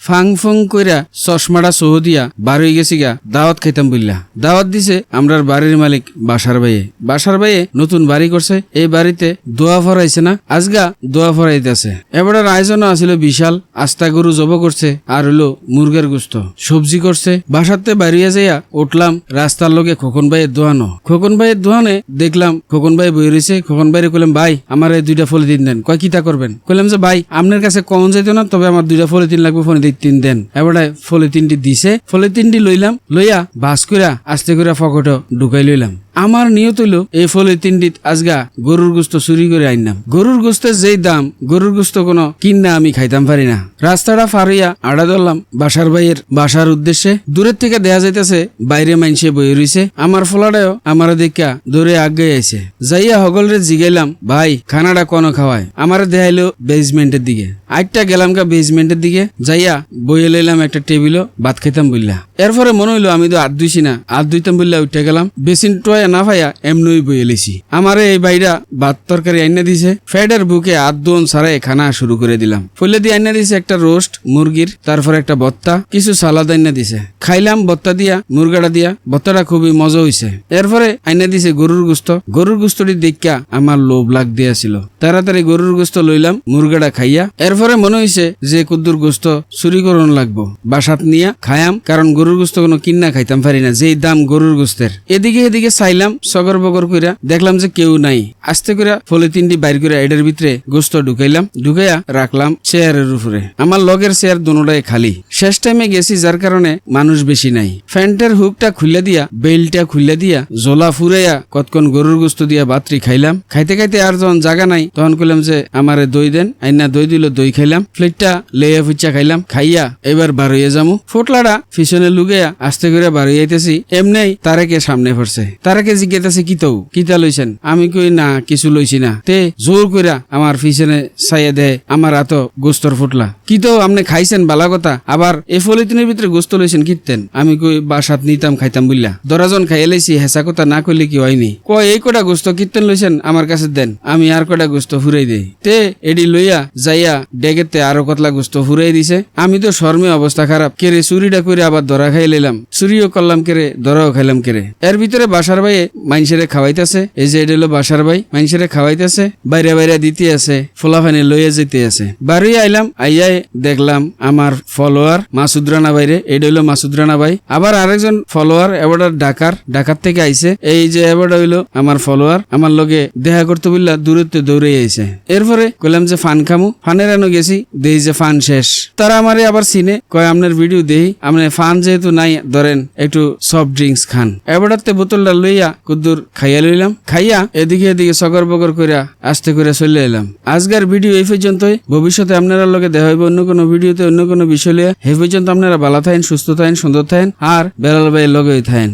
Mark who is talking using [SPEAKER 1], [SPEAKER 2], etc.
[SPEAKER 1] ফাং ফুং কইরা চশমাটা সহ দিয়া বার হয়ে গেছি গা, দাওয়াত খাইতাম বললা দাওয়াত দিছে আমরার বাড়ির মালিক বাসার ভাইয়ে। বাসার ভাইয়ে নতুন বাড়ি করছে, এই বাড়িতে দোয়া ফরাইছে না, আজগা দোয়া ফরাইতেছে। এবারের আয়োজনও আছিল বিশাল, আস্তা গরু জব করছে, আর হলো মুরগের গুস্ত। সবজি করছে বাসাতে বাড়িয়ে যাইয়া উঠলাম, রাস্তার লোকে খোকন ভাইয়ের দোয়ানো খোকন ভাইয়ের দোয়ানে দেখলাম, খোকন ভাই বই রয়েছে খোকন ভাইরে কইলাম, ভাই, আমার এই দুইটা ফলে দিন। দেন কয় কিতা করবেন? কইলাম যে, ভাই আপনার কাছে কমন যাইতো না, তবে আমার দুইটা ফলিতিন লাগবে ফলিতিন দেন। এবারে ফলিতিনটি দিছে ফলিতিনটি লইলাম, লইয়া বাস করিয়া আস্তে করিয়া ফকটো ঢুকাই লইলাম। আমার নিয়ত হইল, এই ফলিতিনটিত আজগা গরুর গোস্ত চুরি করে আইনাম গরুর গোস্তের যেই দাম, গরুর গোস্ত কোনো কিনা আমি খাইতাম পারি না। রাস্তাটা ফারিয়া আড়া ধরলাম, বাসার ভাইয়ের বাসার উদ্দেশ্যে। দূরের থেকে দেখা যাইতেছে, বাইরে মাইনসে বই রইছে। আমার ফলাটাও আমার দেখা দূরে আগে আইছে। যাইয়া হগলরে জিগাইলাম, ভাই, খানাটা কোন খাওয়ায়? আমার দেখাইলো বেসমেন্টের দিকে। আটটা গেলাম গা বেসমেন্টের দিকে, যাইয়া বইয়ে লইলাম একটা টেবিলও, ভাত খাইতাম বললা এরপরে মনে হইল, আমি তো হাত ধুইছি না। হাত ধুইতাম বললা উঠে গেলাম, বেসিন টয়া না ভাইয়া, এমনই বইয়ে লেছি আমারে এই বাইরা ভাত তরকারি আইনা দিছে। ফ্যাডের বুকে হাত দোন সারাই খানা শুরু করে দিলাম। ফলে দিয়ে আইনা দিছে একটা রোস্ট, মুরগির, তারপর একটা বত্তা, কিছু সালাদ আইনা দিছে। খাইলাম বত্তা দিয়া, মুরগাটা দিয়া, বত্তাটা খুবই মজা হইছে। এরপরে আইনা দিছে গরুর গুস্ত। গরুর গুস্তটি দেখা আমার লোভ লাগ দিয়াছিল তাড়াতাড়ি গরুর গোস্ত লইলাম, মুরগাটা খাইয়া। এরপরে মনে হইছে যে কুদ্দুর গোস্ত চুরি করন লাগবো। বাসাত নিয়া খায়াম, কারণ গরুর গোস্ত কোনো কিন্না খাইতাম পারি না, যেই দাম গরুর গোস্তের। এদিকে এদিকে চাইলাম সগর বগর কইরা দেখলাম যে কেউ নাই। আস্তে করে ফলে তিনটি বাইর করে এটার ভিতরে গোস্ত ঢুকাইলাম, ঢুকাইয়া রাখলাম চেয়ারের উপরে। আমার লগের চেয়ার দুটাই খালি। শেষ টাইমে গেছি যার কারণে মানুষ বেশি নাই। ফ্যান্টের হুকটা খুলে দিয়া বেলটা খুলে দিয়া জোলা ফুরাইয়া কতক্ষণ গরুর গোস্ত দিয়া বাতরি খাইলাম। খাইতে খাইতে আর যখন জায়গা নাই, তখন কইলাম যে আমারে দই দেন। আইনা দই দিল, দই খাইলাম। প্লেটটা লেয়া ফুচা খাইলাম। খাইয়া এবার বার হইয়া যামু। ফোটলাটা পিছনে লুগাইয়া আস্তে করে বার হইয়াইতেছি এমনি তারেকে সামনে পড়ছে তারেকে জিজ্ঞাসা কি তৌ কিতা লইছেন? আমি কই, না, কিছু লইছি না। তে জোর কইরা আমার পিছনে চাইয়া দেয়, আমার এত গোস্তর ফুটলা। কি তো আপনি খাইছেন, বালা কথা। আবার এই ফলিতিনের ভিতরে গোস্ত লইছেন, কিতেন? আমি কই, বাসাত নিতাম, খাইতাম বুঝলা দরাজন খাইয়া লাইছি হেসা কথা না কইলে কি হয়নি কয়, এই কটা গোস্ত কীর্তন লইছেন? আমার কাছে দেন, আমি আর কটা গোস্ত ফুরাই দেই। তে এডি লইয়া যাইয়া ডেগেতে আরও কতলা গোস্ত ফুরাই দিছে। আমি তো শর্মে অবস্থা খারাপ কেরে চুরিটা করে আবার ধরা খাই লইলাম। চুরিও করলাম কেরে ধরাও খাইলাম কেরে এর ভিতরে বাসার ভাইয়ে মাইনসেরে খাওয়াইতেছে। এই যে এটা হলো বাসার ভাই মাইনসেরে খাওয়াইতেছে। বাইরে বাইরে দিতে আছে, ফোলা ফোলাফানি লইয়ে যেতে আছে। বাড়ি আইলাম, আইয়াই দেখলাম আমার ফলোয়ার মাসুদ রানা বাইরে এটা হইল মাসুদ রানা ভাই। আবার আরেকজন ফলোয়ার এবার ঢাকার ঢাকার থেকে আইছে। এই যে এবার হইল আমার ফলোয়ার, আমার লগে দেখা করতে বললা, দূরত্বে দৌড়ে আইছে। এরপরে কইলাম যে ফান খামু। ফানের আনো গেছি, দেই যে ফান শেষ। তারা আমারে আবার সিনে কয় আপনার ভিডিও দেই। আপনি ফান যেহেতু নাই, ধরেন, একটু সফট ড্রিঙ্কস খান। এবারতে বোতলটা লইয়া কুদ্দুর খাইয়া লইলাম। খাইয়া এদিকে এদিকে সগর বগর করিয়া আস্তে করে চলে এলাম। আজকের ভিডিও এই পর্যন্তই। ভবিষ্যতে আপনারা লোকে দেখা হইব অন্য কোনো ভিডিওতে, অন্য কোনো বিষয় লইয়া। এই পর্যন্ত আপনারা ভালো থাকেন, সুস্থ থাকেন, সুন্দর থাকেন, আর বেলাল ভাইয়ের লগে থাকেন।